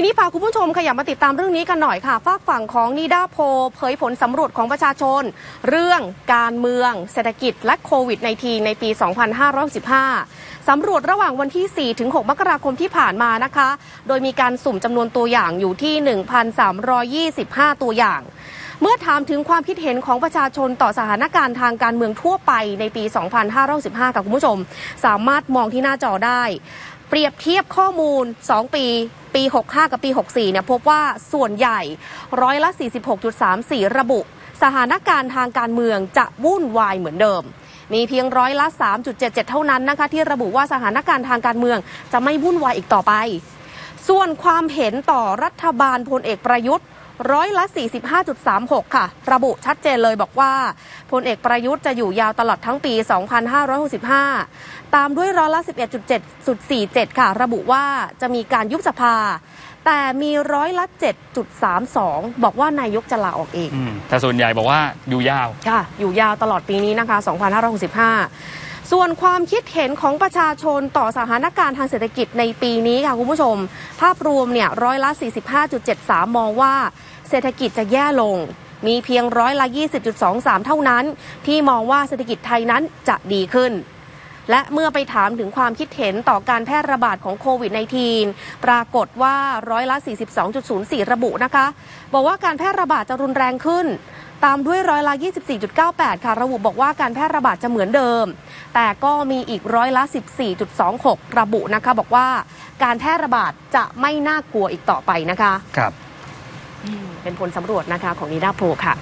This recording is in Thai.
ทีนี้พาคุณผู้ชมขยับมาติดตามเรื่องนี้กันหน่อยค่ะฝากฝั่งของนิดาโพเผยผลสำรวจของประชาชน เรื่องการเมือง เศรษฐกิจและโควิด -19 ในปี 2565สำรวจระหว่างวันที่ 4 ถึง 6 มกราคมที่ผ่านมานะคะ โดยมีการสุ่มจำนวนตัวอย่างอยู่ที่ 1,325 ตัวอย่าง เมื่อถามถึงความคิดเห็นของประชาชนต่อสถานการณ์ทางการเมืองทั่วไปในปี 2515กับคุณผู้ชม สามารถมองที่หน้าจอได้ เปรียบเทียบข้อมูล 2 ปีปี 65 กับปี 64 เนี่ยพบว่าส่วนใหญ่ร้อยละ 46.34 ระบุ สถานการณ์ทางการเมืองจะวุ่นวายเหมือนเดิม มีเพียงร้อยละ 3.77 เท่านั้นนะคะ ที่ระบุว่าสถานการณ์ทางการเมืองจะไม่วุ่นวายอีกต่อไป ส่วนความเห็นต่อรัฐบาลพลเอกประยุทธ์ ร้อยละ 45.36 ค่ะ ระบุชัดเจนเลยบอกว่าพลเอกประยุทธ์จะอยู่ยาวตลอดทั้งปี 2565 ตามด้วยร้อยละ 11.747 ค่ะ ระบุว่าจะมีการยุบสภา แต่มีร้อยละ 7.32 บอกว่านายกจะลาออกเองอืมแต่ส่วนใหญ่บอกว่าอยู่ยาว ค่ะ อยู่ยาวตลอดปีนี้นะคะ 2565 ส่วนความคิดเห็นของประชาชนต่อสถานการณ์ทางเศรษฐกิจในปีนี้ค่ะคุณผู้ชม ภาพรวมเนี่ยร้อยละ 45.73 มองว่า เศรษฐกิจจะแย่ลง มีเพียงร้อยละ 20.23 เท่านั้น ที่มองว่าเศรษฐกิจไทยนั้นจะดีขึ้น และเมื่อไปถามถึงความคิดเห็นต่อการแพร่ระบาดของโควิด -19 ปรากฏว่าร้อยละ 42.04 ระบุนะคะ บอกว่าการแพร่ระบาดจะรุนแรงขึ้น ตามด้วยร้อยละ 24.98 ค่ะ ระบุบอกว่าการแพร่ระบาดจะเหมือนเดิม แต่ก็มีอีกร้อยละ 14.26 ระบุนะคะบอกว่าการแพร่ระบาดจะไม่น่ากลัวอีกต่อไปนะคะ ครับ เป็นผลสำรวจนะคะของนิดาโพลค่ะ